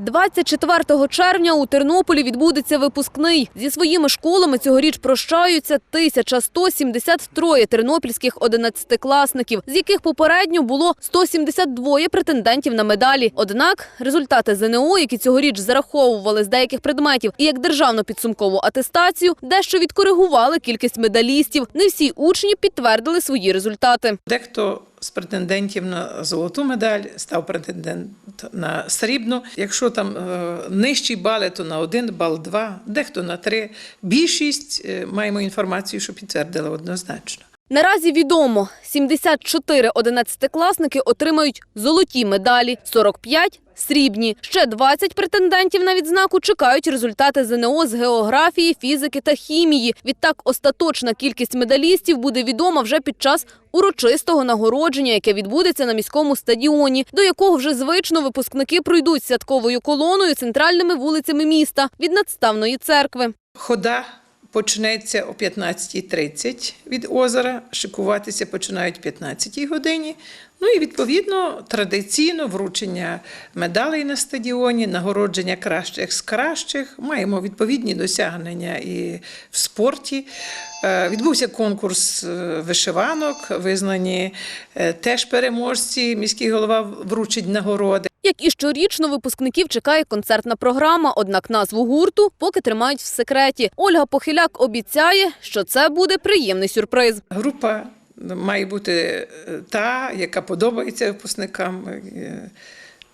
24 червня у Тернополі відбудеться випускний. Зі своїми школами цьогоріч прощаються 1173 тернопільських одинадцятикласників, з яких попередньо було 172 претендентів на медалі. Однак результати ЗНО, які цьогоріч зараховували з деяких предметів і як державну підсумкову атестацію, дещо відкоригували кількість медалістів. Не всі учні підтвердили свої результати. Дехто з претендентів на золоту медаль став претендент на срібну. Якщо там е, нижчі бали, то на один бал, два, дехто на три. Більшість е, маємо інформацію, що підтвердила однозначно. Наразі відомо, 74 одинадцятикласники отримають золоті медалі, 45 – срібні. Ще 20 претендентів на відзнаку чекають результати ЗНО з географії, фізики та хімії. Відтак остаточна кількість медалістів буде відома вже під час урочистого нагородження, яке відбудеться на міському стадіоні, до якого вже звично випускники пройдуть святковою колоною центральними вулицями міста від надставної церкви. Хода почнеться о 15.30 від озера, шикуватися починають о 15 годині. Ну і відповідно традиційно вручення медалей на стадіоні, нагородження кращих з кращих. Маємо відповідні досягнення і в спорті. Е, Відбувся конкурс е, вишиванок, визнані е, теж переможці. Міський голова вручить нагороди. Як і щорічно, випускників чекає концертна програма, однак назву гурту поки тримають в секреті. Ольга Похиляк обіцяє, що це буде приємний сюрприз. Група має бути та, яка подобається випускникам,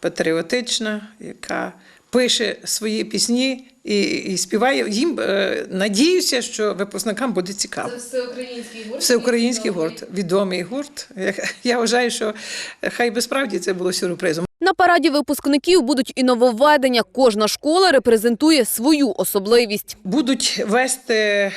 патріотична, яка пише свої пісні і, і співає. Їм е, надіюся, що випускникам буде цікаво. всеукраїнський гурт. Всеукраїнський гурт, відомий гурт. Я, я вважаю, що хай би справді це було сюрпризом. На параді випускників будуть і нововведення. Кожна школа репрезентує свою особливість. Будуть вести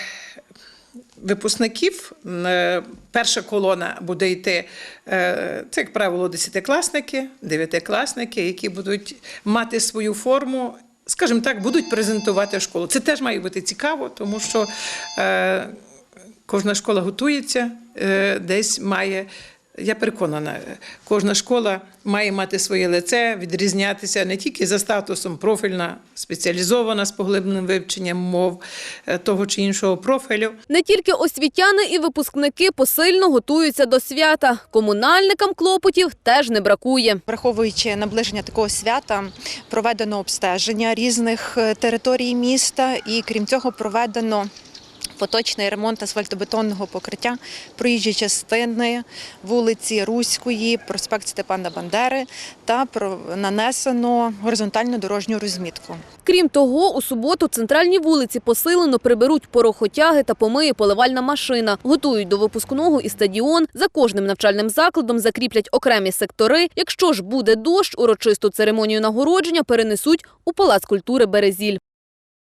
випускників. Е, Перша колона буде йти, е, це, як правило, десятикласники, дев'ятикласники, які будуть мати свою форму. Скажімо так, будуть презентувати школу. Це теж має бути цікаво, тому що е, кожна школа готується, десь має. Я переконана, кожна школа має мати своє лице, відрізнятися не тільки за статусом профільна, спеціалізована з поглибленим вивченням мов е, того чи іншого профілю. Не тільки освітяни і випускники посильно готуються до свята. Комунальникам клопотів теж не бракує. Враховуючи наближення такого свята, проведено обстеження різних е, територій міста, і крім цього, проведено поточний ремонт асфальтобетонного покриття проїжджої частини вулиці Руської, проспект Степана Бандери та нанесено горизонтальну дорожню розмітку. Крім того, у суботу центральні вулиці посилено приберуть порохотяги та помиє поливальна машина. Готують до випускного і стадіон. За кожним навчальним закладом закріплять окремі сектори. Якщо ж буде дощ, урочисту церемонію нагородження перенесуть у Палац культури Березіль.